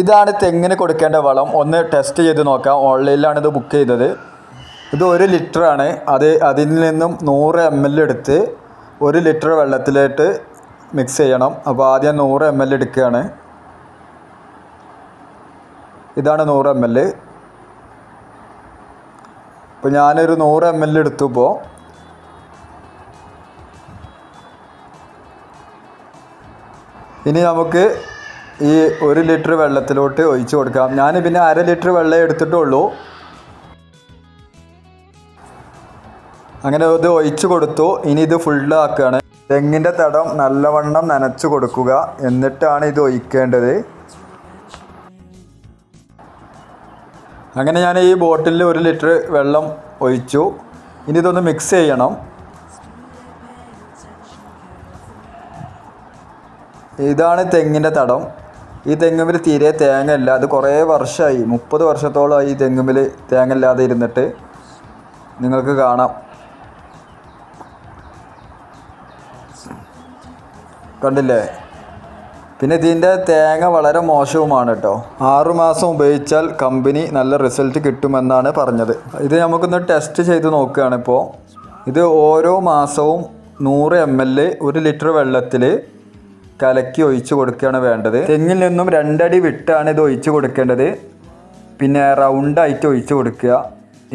ഇതാണ് തെങ്ങിന് കൊടുക്കേണ്ട വളം. ഒന്ന് ടെസ്റ്റ് ചെയ്ത് നോക്കാം. ഓൺലൈനിലാണ് ഇത് ബുക്ക് ചെയ്തത്. ഇത് ഒരു ലിറ്ററാണ് അത് അതിൽ നിന്നും നൂറ് എം എൽ എടുത്ത് ഒരു ലിറ്റർ വെള്ളത്തിലേട്ട് മിക്സ് ചെയ്യണം. അപ്പോൾ ആദ്യം നൂറ് എം എൽ എടുക്കുകയാണ്. ഇതാണ് നൂറ് എം എൽ ഇപ്പോൾ ഞാനൊരു നൂറ് എം എൽ എടുത്തു ഇപ്പോൾ ഇനി നമുക്ക് ഈ ഒരു ലിറ്റർ വെള്ളത്തിലോട്ട് ഒഴിച്ചു കൊടുക്കാം. ഞാൻ പിന്നെ അര ലിറ്റർ വെള്ളം എടുത്തിട്ടുള്ളൂ. അങ്ങനെ ഇത് ഒഴിച്ചു കൊടുത്തു. ഇനി ഇത് ഫുള്ളാക്കുകയാണ് തെങ്ങിന്റെ തടം നല്ലവണ്ണം നനച്ചു കൊടുക്കുക. എന്നിട്ടാണ് ഇത് ഒഴിക്കേണ്ടത്. അങ്ങനെ ഞാൻ ഈ ബോട്ടിലിൽ ഒരു ലിറ്റർ വെള്ളം ഒഴിച്ചു. ഇനി ഇതൊന്ന് മിക്സ് ചെയ്യണം. ഇതാണ് തെങ്ങിന്റെ തടം. ഈ തെങ്ങുമ്പിൽ തീരെ തേങ്ങ ഇല്ല അത് കുറേ വർഷമായി മുപ്പത് വർഷത്തോളമായി ഈ തെങ്ങുമ്പിൽ തേങ്ങ ഇല്ലാതെ ഇരുന്നിട്ട്. നിങ്ങൾക്ക് കാണാം. കണ്ടില്ലേ? പിന്നെ ഇതിന്റെ തേങ്ങ വളരെ മോശവുമാണ് കേട്ടോ. ആറുമാസം ഉപയോഗിച്ചാൽ കമ്പനി നല്ല റിസൾട്ട് കിട്ടുമെന്നാണ് പറഞ്ഞത്. ഇത് നമുക്കൊന്ന് ടെസ്റ്റ് ചെയ്ത് നോക്കുകയാണിപ്പോൾ. ഇത് ഓരോ മാസവും നൂറ് എം എൽ ഒരു ലിറ്റർ വെള്ളത്തിൽ കലക്കി ഒഴിച്ചു കൊടുക്കുകയാണ് വേണ്ടത്. തെങ്ങിൽ നിന്നും രണ്ടടി വിട്ടാണ് ഇത് ഒഴിച്ച് കൊടുക്കേണ്ടത്. പിന്നെ റൗണ്ടായിട്ട് ഒഴിച്ചു കൊടുക്കുക.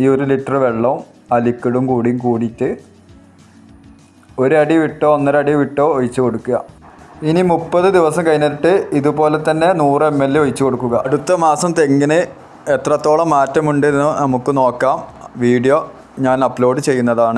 ഈ ഒരു ലിറ്റർ വെള്ളവും ലിക്വിഡും കൂടിയും കൂടിയിട്ട്. ഒരടി വിട്ടോ ഒന്നര അടി വിട്ടോ ഒഴിച്ചു കൊടുക്കുക. ഇനി മുപ്പത് ദിവസം കഴിഞ്ഞിട്ട് ഇതുപോലെ തന്നെ നൂറ് എം എൽ ഒഴിച്ചു കൊടുക്കുക. അടുത്ത മാസം തെങ്ങിന് എത്രത്തോളം മാറ്റമുണ്ടെന്ന് നമുക്ക് നോക്കാം. വീഡിയോ ഞാൻ അപ്ലോഡ് ചെയ്യുന്നതാണ്.